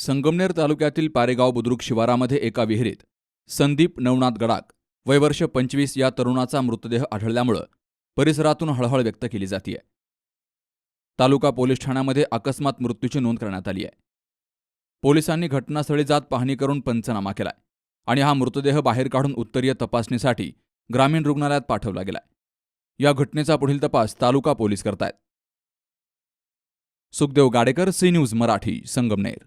संगमनेर तालुक्यातील पारेगाव बुद्रुक शिवारामध्ये एका विहिरीत संदीप नवनाथ गडाक वयवर्ष पंचवीस या तरुणाचा मृतदेह आढळल्यामुळं परिसरातून हळहळ व्यक्त केली जाते तालुका पोलीस ठाण्यामध्ये अकस्मात मृत्यूची नोंद करण्यात आली आहे. पोलिसांनी घटनास्थळी जात पाहणी करून पंचनामा केलाय आणि हा मृतदेह बाहेर काढून उत्तरीय तपासणीसाठी ग्रामीण रुग्णालयात पाठवला गेलाय. या घटनेचा पुढील तपास तालुका पोलीस करतायत. Sukhdev Gadekar C news Marathi Sangamner.